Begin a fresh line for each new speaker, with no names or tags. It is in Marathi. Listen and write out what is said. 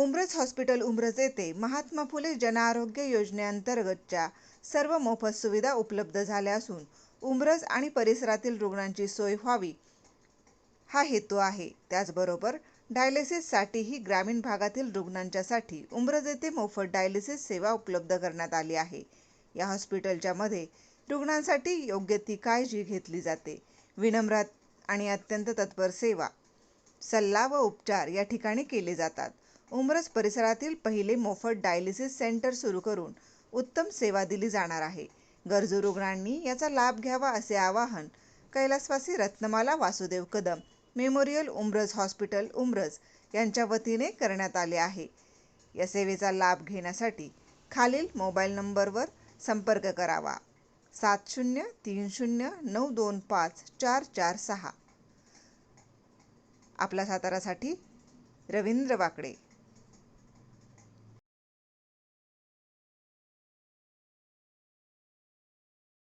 उमरज हॉस्पिटल उमरज येथे महात्मा फुले जनआरोग्य योजनेअंतर्गतच्या सर्व मोफत सुविधा उपलब्ध झाल्या असून उमरज आणि परिसरातील रुग्णांची सोय व्हावी हा हेतू आहे. त्याचबरोबर डायलिसिससाठीही ग्रामीण भागातील रुग्णांच्यासाठी उमरज येथे मोफत डायलिसिस सेवा उपलब्ध करण्यात आली आहे. या हॉस्पिटलच्या मध्ये रुग्णांसाठी योग्य ती काळजी घेतली जाते. विनम्र आणि अत्यंत तत्पर सेवा सल्ला व उपचार या ठिकाणी केले जातात. उमरस परिसरातील पहिले मोफत डायलिसिस सेंटर सुरू करून उत्तम सेवा दिली जाणार आहे. गरजू रुग्णांनी याचा लाभ घ्यावा असे आवाहन कैलासवासी रत्नमाला वासुदेव कदम मेमोरियल उमरज हॉस्पिटल उमरज यांच्या वतीने करण्यात आले आहे. या सेवेचा लाभ घेण्यासाठी खालील मोबाईल नंबरवर संपर्क करावा. सात शून्य तीन शून्य नऊ दोन पाच चार चार सहा आपला सातारासाठी रवींद्र वाकडे